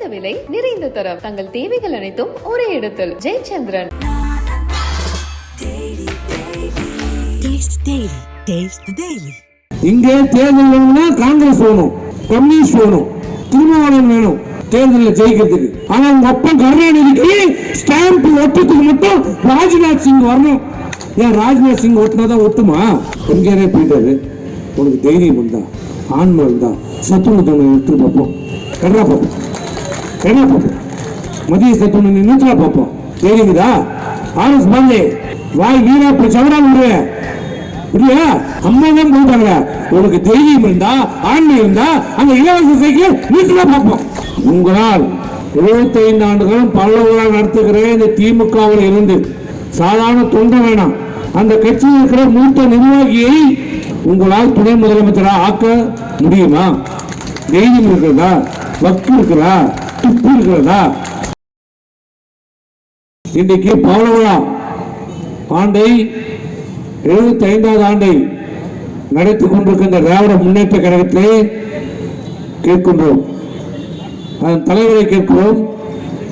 குறைந்த விலை நிறைந்த தரம். தங்கள் தேவைகள் அனைத்தும் ஒரே இடத்தில். ஜெயச்சந்திரன். இங்கே தேர்தல் வேணும்னா காங்கிரஸ் வேணும் கம்யூனிஸ்ட் வேணும் திருமாவளவன் வேணும் தேர்தலில் ஜெயிக்கிறதுக்கு. ஆனா உங்க அப்பா கருணாநிதிக்கு ஸ்டாம்ப் ஒட்டுறதுக்கு மட்டும் ராஜ்நாத் சிங் வரணும். ஏன் ராஜ்நாத் சிங் ஒட்டினாதான் ஒட்டுமா? எங்கேயே போயிட்டாரு. உனக்கு தைரியம் இருந்தா ஆன்மை இருந்தா சத்துணத்தனை எடுத்து பார்ப்போம் கடா பார்ப்போம் கடா பார்ப்போம் மதிய சத்துணை நூற்றா பார்ப்போம் தெரியுதா ஆர்எஸ் பாண்டே வாய் வீணா போய் சவரா விடுவேன் இல்லையா அம்மா தான் போயிட்டாங்க உனக்கு தைரியம் இருந்தா ஆண்மை இருந்தா அந்த இலவச சைக்கிள் வீட்டுல பார்ப்போம் உங்களால் 75 ஆண்டுகளும் பல்லவரால் நடத்துகிற இந்த திமுகவில் இருந்து சாதாரண தொண்டை வேணாம் அந்த கட்சியில் இருக்கிற மூத்த நிர்வாகியை உங்களால் துணை முதலமைச்சராக ஆக்க முடியுமா தைரியம் இருக்கிறதா வக்கு இருக்கிறா இருக்கிறதா இன்றைக்கு பவளவிழா ஆண்டை எழுபத்தி ஐந்தாவது ஆண்டை நடத்தி கொண்டிருக்கின்ற திராவிட முன்னேற்ற கழகத்திலே கேட்கின்றோம். அதன் தலைவரை கேட்கிறோம்.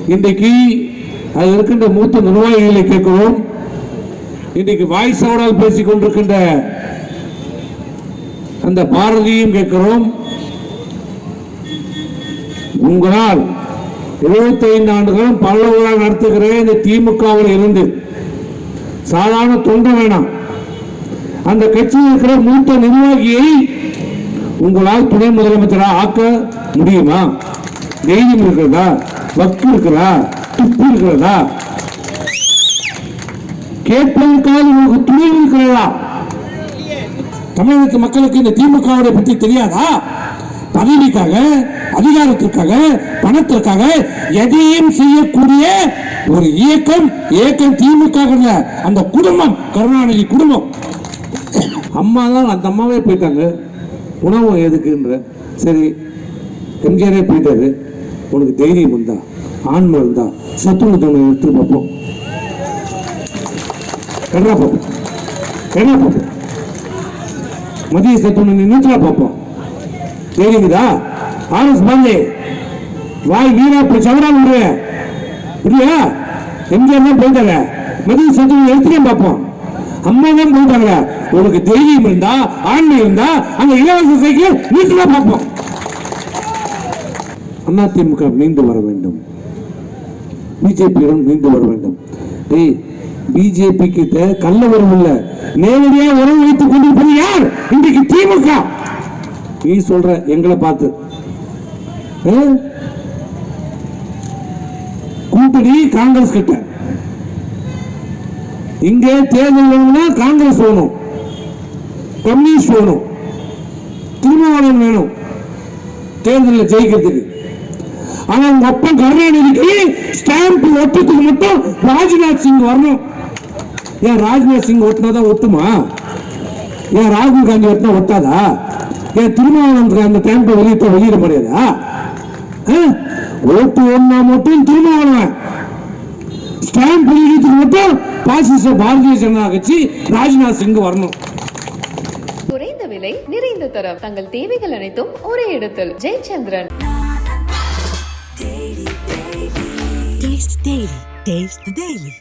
இன்றைக்கு அதில் இருக்கின்ற மூத்த நிர்வாகிகளை கேட்கிறோம். இன்றைக்கு வாய்ஸ் அவடால் பேசிக் கொண்டிருக்கின்ற அந்த பாரதியும் கேட்கிறோம். உங்களால் 75 ஆண்டுகளும் பல்லவரால் நடத்துகிற இந்த திமுகவில் இருந்து சாதாரண தொண்டை வேணாம். அந்த கட்சியில் இருக்கிற மூத்த நிர்வாகியை உங்களால் துணை முதலமைச்சரா ஆக்க முடியுமா? தைரியம் இருக்கிறதா? வக்கு இருக்கிறதா? துப்பு இருக்கிறதா? கேட்பதற்காக உங்களுக்கு துணிவு இருக்கிறதா? தமிழக மக்களுக்கு இந்த திமுகவுடைய பற்றி தெரியாதா? பதவிக்காக அதிகாரத்திற்காக பணத்திற்காக எதையும் செய்யக்கூடிய ஒரு இயக்கம் இயக்கம் திமுக அந்த குடும்பம் கருணாநிதி குடும்பம். அம்மா தான் அந்த அம்மாவே போயிட்டாங்க. உணவு எதுக்குன்ற. சரி எம்ஜிஆரே போயிட்டாரு. உனக்கு தைரியம் இருந்தா ஆன்மை இருந்தா சத்துணத்தனை எடுத்து பார்ப்போம். என்ன பார்ப்போம். என்ன பார்ப்போம். மதிய சத்துணை நின்றுட்டா பார்ப்போம். கேக்குதா? ஆர்எஸ் பாண்டே. வாய் வீரா இப்ப சவரா விடுறேன் இல்லையா எம்ஜிஆர் தான் போயிட்டாங்க. மதிய சத்துணை எடுத்துக்கே பார்ப்போம். அம்மா தான் போயிட்டாங்க. உனக்கு தைரியம் இருந்தா ஆண்மை இருந்தா அந்த இலவச சைக்கிள் வீட்டுல பார்ப்போம். அதிமுக மீண்டு வர வேண்டும். பிஜேபியிடம் மீண்டு வர வேண்டும். டேய் பிஜேபி கிட்ட கள்ள உறவு இல்ல. நேரடியாக உறவு வைத்துக் கொண்டிருப்பது யார்? இன்றைக்கு திமுக. நீ சொல்ற எங்களை பார்த்து. கூட்டணி காங்கிரஸ் கிட்ட. இங்க தேர்தல் வேணும்னா காங்கிரஸ் வேணும். கம்யூனிஸ்ட் வேணும். திருமாவளவன் வேணும். தேர்தலில் ஜெயிக்கிறதுக்கு. ஆனா உங்க அப்பா கருணாநிதிக்கு ஸ்டாம்ப் ஒட்டுறதுக்கு மட்டும் ராஜ்நாத் சிங் வரணும். ஏன் ராஜ்நாத் சிங் ஒட்டினாதான் ஒட்டுமா? ஏன் ராகுல் காந்தி ஒட்டினா ஒட்டாதா? ஏன் திருமாவளவனுக்கு அந்த ஸ்டாம்பை வெளியிட்ட வெளியிட முடியாதா? ஓட்டு ஒண்ணா மட்டும் திருமாவளவன் ஸ்டாம்ப் வெளியிடத்துக்கு மட்டும் பாசிச பாரதிய ஜனதா கட்சி ராஜ்நாத் சிங் வரணும் குறைந்த விலை நிறைந்த தரம் தங்கள் தேவைகள் அனைத்தும் ஒரே இடத்தில் Jayachandran Taste Daily. Taste the Daily.